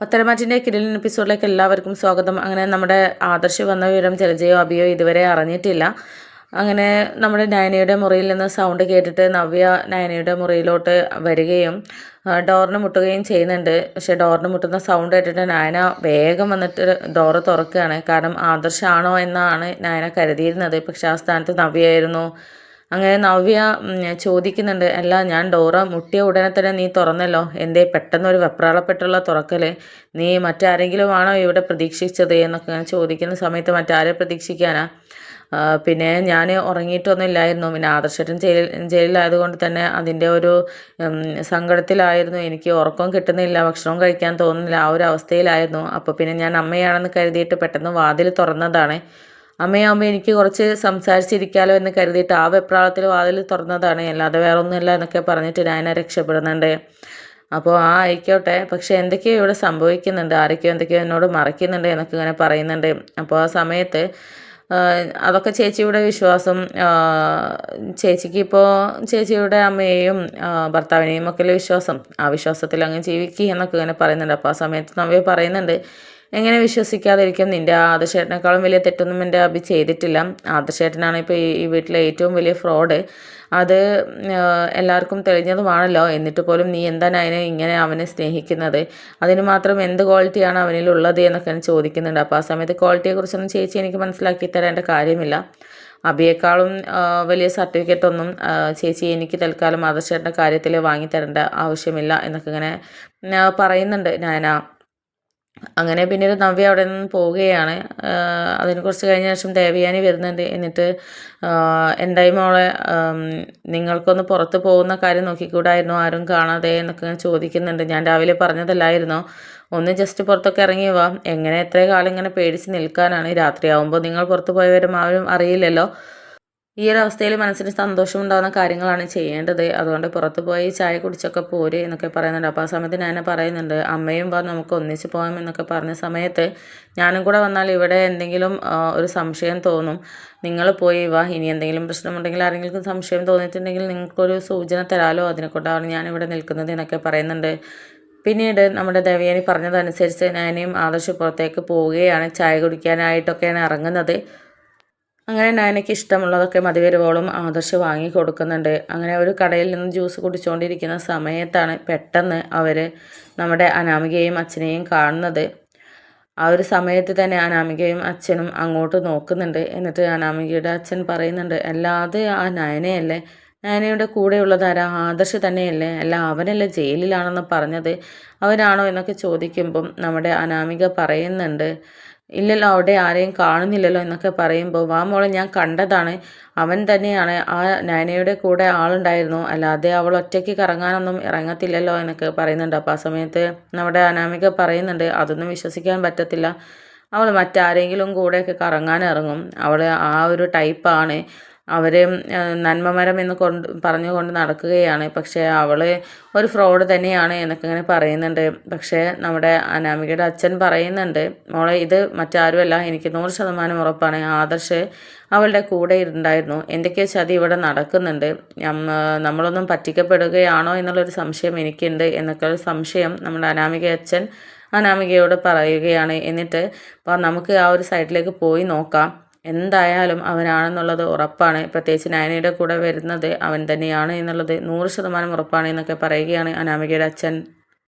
പത്തരമാറ്റിന്റെ കിരലിൻ എപ്പിസോഡിലേക്ക് എല്ലാവർക്കും സ്വാഗതം. അങ്ങനെ നമ്മുടെ ആദർശ് വന്ന വിവരം ജലജയോ അഭിയോ ഇതുവരെ അറിഞ്ഞിട്ടില്ല. അങ്ങനെ നമ്മുടെ നയനയുടെ മുറിയിൽ നിന്ന് സൗണ്ട് കേട്ടിട്ട് നവ്യ നയനയുടെ മുറിയിലോട്ട് വരികയും ഡോറിന് മുട്ടുകയും ചെയ്യുന്നുണ്ട്. പക്ഷേ ഡോറിന് മുട്ടുന്ന സൗണ്ട് കേട്ടിട്ട് നയന വേഗം വന്നിട്ട് ഡോറ് തുറക്കുകയാണ്. കാരണം ആദർശാണോ എന്നാണ് നയന കരുതിയിരുന്നത്. പക്ഷേ ആ സ്ഥാനത്ത് നവ്യയായിരുന്നു അങ്ങനെ നവ്യ ചോദിക്കുന്നുണ്ട് അല്ല ഞാൻ ഡോറ മുട്ടിയ ഉടനെ തന്നെ നീ തുറന്നല്ലോ. എന്തേ പെട്ടെന്നൊരു വെപ്രാളപ്പെട്ടുള്ള തുറക്കൽ നീ മറ്റാരെങ്കിലും ആണോ ഇവിടെ പ്രതീക്ഷിച്ചത്? എന്നൊക്കെ ഞാൻ ചോദിക്കുന്ന സമയത്ത് മറ്റാരെ പ്രതീക്ഷിക്കാനാ? പിന്നെ ഞാൻ ഉറങ്ങിയിട്ടൊന്നുമില്ലായിരുന്നു. പിന്നെ ആദർശട്ടൻ ജയിൽ ജയിലിലായതുകൊണ്ട് തന്നെ അതിന്റെ ഒരു സങ്കടത്തിലായിരുന്നു. എനിക്ക് ഉറക്കം കിട്ടുന്നില്ല ഭക്ഷണം കഴിക്കാൻ തോന്നുന്നില്ല ആ ഒരു അവസ്ഥയിലായിരുന്നു. അപ്പോൾ പിന്നെ ഞാൻ അമ്മയാണെന്ന് കരുതിയിട്ട് പെട്ടെന്ന് വാതിൽ തുറന്നതാണ്. അമ്മയാകുമ്പോൾ എനിക്ക് കുറച്ച് സംസാരിച്ചിരിക്കാമല്ലോ എന്ന് കരുതിയിട്ട് ആ വെപ്രാളത്തിൽ വാതിൽ തുറന്നതാണ്. അല്ലാതെ വേറെ ഒന്നുമില്ല എന്നൊക്കെ പറഞ്ഞിട്ട് ഞാൻ രക്ഷപ്പെടുന്നുണ്ട്. അപ്പോൾ ആ ആയിക്കോട്ടെ. പക്ഷേ എന്തൊക്കെയോ ഇവിടെ സംഭവിക്കുന്നുണ്ട്. ആരൊക്കെയോ എന്തൊക്കെയോ എന്നോട് മറയ്ക്കുന്നുണ്ട് എന്നൊക്കെ ഇങ്ങനെ പറയുന്നുണ്ട്. അപ്പോൾ ആ സമയത്ത് അതൊക്കെ ചേച്ചിയുടെ വിശ്വാസം ചേച്ചിക്ക് ഇപ്പോൾ ചേച്ചിയുടെ അമ്മയെയും ഭർത്താവിനെയും ഒക്കെ വിശ്വാസം ആ വിശ്വാസത്തിൽ അങ്ങ് ജീവിക്കുക എന്നൊക്കെ ഇങ്ങനെ പറയുന്നുണ്ട്. അപ്പോൾ ആ സമയത്ത് നവ്യ പറയുന്നുണ്ട് എങ്ങനെ വിശ്വസിക്കാതിരിക്കും? നിന്റെ ആദർശേട്ടനേക്കാളും വലിയ തെറ്റൊന്നും എന്റെ അഭി ചെയ്തിട്ടില്ല. ആദർശേട്ടനാണ് ഇപ്പോൾ ഈ വീട്ടിലെ ഏറ്റവും വലിയ ഫ്രോഡ് അത് എല്ലാവർക്കും തെളിഞ്ഞതുമാണല്ലോ. എന്നിട്ട് പോലും നീ എന്താണ് അതിനെ ഇങ്ങനെ അവനെ സ്നേഹിക്കുന്നത്? അതിന് മാത്രം എന്ത് ക്വാളിറ്റിയാണ് അവനിലുള്ളത് എന്നൊക്കെ ചോദിക്കുന്നുണ്ട്. അപ്പോൾ ആ സമയത്ത് ക്വാളിറ്റിയെക്കുറിച്ചൊന്നും ചേച്ചി എനിക്ക് മനസ്സിലാക്കി തരേണ്ട കാര്യമില്ല. അബിയേക്കാളും വലിയ സർട്ടിഫിക്കറ്റ് ഒന്നും ചേച്ചി എനിക്ക് തൽക്കാലം ആദർശേട്ടന്റെ കാര്യത്തിൽ വാങ്ങിത്തരേണ്ട ആവശ്യമില്ല എന്നൊക്കെ ഇങ്ങനെ പറയുന്നുണ്ട് ഞാനാ അങ്ങനെ പിന്നീട് നവ്യ അവിടെ നിന്ന് പോവുകയാണ്. അതിന് കുറച്ച് കഴിഞ്ഞ ശേഷം ദേവയാനി വരുന്നുണ്ട്. എന്നിട്ട് എന്തായി മോളെ നിങ്ങൾക്കൊന്ന് പുറത്ത് പോകുന്ന കാര്യം നോക്കിക്കൂടായിരുന്നു. ആരും കാണാതെ എന്നൊക്കെ ചോദിക്കുന്നുണ്ട്. ഞാൻ രാവിലെ പറഞ്ഞതല്ലായിരുന്നോ. ഒന്ന് ജസ്റ്റ് പുറത്തൊക്കെ ഇറങ്ങി വാ. എങ്ങനെ എത്ര കാലം ഇങ്ങനെ പേടിച്ച് നിൽക്കാനാണ്? രാത്രിയാവുമ്പോൾ നിങ്ങൾ പുറത്ത് പോയവരും ആരും അറിയില്ലല്ലോ. ഈ ഒരു അവസ്ഥയിൽ മനസ്സിന് സന്തോഷം ഉണ്ടാകുന്ന കാര്യങ്ങളാണ് ചെയ്യേണ്ടത്. അതുകൊണ്ട് പുറത്ത് പോയി ചായ കുടിച്ചൊക്കെ പോര് എന്നൊക്കെ പറയുന്നുണ്ട്. അപ്പോൾ ആ സമയത്ത് ഞാൻ പറയുന്നുണ്ട് അമ്മയും വാ നമുക്ക് ഒന്നിച്ച് പോകാം എന്നൊക്കെ പറഞ്ഞ സമയത്ത് ഞാനും കൂടെ വന്നാൽ ഇവിടെ എന്തെങ്കിലും ഒരു സംശയം തോന്നും. നിങ്ങൾ പോയി വാ ഇനി എന്തെങ്കിലും പ്രശ്നമുണ്ടെങ്കിൽ ആരെങ്കിലും സംശയം തോന്നിയിട്ടുണ്ടെങ്കിൽ നിങ്ങൾക്കൊരു സൂചന തരാലോ? അതിനെക്കൊണ്ടാണ് ഞാനിവിടെ നിൽക്കുന്നത് എന്നൊക്കെ പറയുന്നുണ്ട്. പിന്നീട് നമ്മുടെ ദേവയാനി പറഞ്ഞതനുസരിച്ച് ഞാനും ആദർശ് പുറത്തേക്ക് പോവുകയാണ്. ചായ കുടിക്കാനായിട്ടൊക്കെയാണ് ഇറങ്ങുന്നത്. അങ്ങനെ നയനയ്ക്ക് ഇഷ്ടമുള്ളതൊക്കെ മതിവരുവോളം ആദർശ് വാങ്ങി കൊടുക്കുന്നുണ്ട്. അങ്ങനെ ഒരു കടയിൽ നിന്ന് ജ്യൂസ് കുടിച്ചുകൊണ്ടിരിക്കുന്ന സമയത്താണ് പെട്ടെന്ന് അവർ നമ്മുടെ അനാമികയും അച്ഛനെയും കാണുന്നത്. ആ ഒരു സമയത്ത് തന്നെ അനാമികയും അച്ഛനും അങ്ങോട്ട് നോക്കുന്നുണ്ട്. എന്നിട്ട് അനാമികയുടെ അച്ഛൻ പറയുന്നുണ്ട് അല്ലാതെ ആ നയനയല്ലേ? നയനയുടെ കൂടെയുള്ളത് ആരാ? ആദർശ് തന്നെയല്ലേ? അല്ല അവനല്ലേ ജയിലിലാണെന്ന് പറഞ്ഞത്? അവനാണോ? എന്നൊക്കെ ചോദിക്കുമ്പം നമ്മുടെ അനാമിക പറയുന്നുണ്ട് ഇല്ലല്ലോ അവിടെ ആരെയും കാണുന്നില്ലല്ലോ എന്നൊക്കെ പറയുമ്പോൾ വാ മോളെ ഞാൻ കണ്ടതാണ്. അവൻ തന്നെയാണ്. ആ നയനയുടെ കൂടെ ആളുണ്ടായിരുന്നു. അല്ലാതെ അവൾ ഒറ്റയ്ക്ക് കറങ്ങാനൊന്നും ഇറങ്ങത്തില്ലല്ലോ എന്നൊക്കെ പറയുന്നുണ്ട്. അപ്പോൾ ആ സമയത്ത് നമ്മുടെ അനാമിക പറയുന്നുണ്ട് അതൊന്നും വിശ്വസിക്കാൻ പറ്റത്തില്ല. അവൾ മറ്റാരെങ്കിലും കൂടെയൊക്കെ കറങ്ങാൻ ഇറങ്ങും. അവൾ ആ ഒരു ടൈപ്പാണ് അവർ നന്മമരം എന്ന് കൊണ്ട് പറഞ്ഞുകൊണ്ട് നടക്കുകയാണ്. പക്ഷേ അവൾ ഒരു ഫ്രോഡ് തന്നെയാണ് എന്നൊക്കെ പറയുന്നുണ്ട്. പക്ഷേ നമ്മുടെ അനാമികയുടെ അച്ഛൻ പറയുന്നുണ്ട് മോളെ ഇത് മറ്റാരുമല്ല. എനിക്ക് നൂറ് ശതമാനം ഉറപ്പാണ്. ആദർശ് അവളുടെ കൂടെ ഉണ്ടായിരുന്നു എന്തൊക്കെയോ ചതി ഇവിടെ നടക്കുന്നുണ്ട്. നമ്മളൊന്നും പറ്റിക്കപ്പെടുകയാണോ എന്നുള്ളൊരു സംശയം എനിക്കുണ്ട് എന്നൊക്കെ ഒരു സംശയം നമ്മുടെ അനാമിക അച്ഛൻ അനാമികയോട് പറയുകയാണ്. എന്നിട്ട് നമുക്ക് ആ ഒരു സൈഡിലേക്ക് പോയി നോക്കാം. എന്തായാലും അവനാണെന്നുള്ളത് ഉറപ്പാണ്. പ്രത്യേകിച്ച് നയനയുടെ കൂടെ വരുന്നത് അവൻ തന്നെയാണ് എന്നുള്ളത് നൂറ് ശതമാനം ഉറപ്പാണ് എന്നൊക്കെ പറയുകയാണ് അനാമികയുടെ അച്ഛൻ.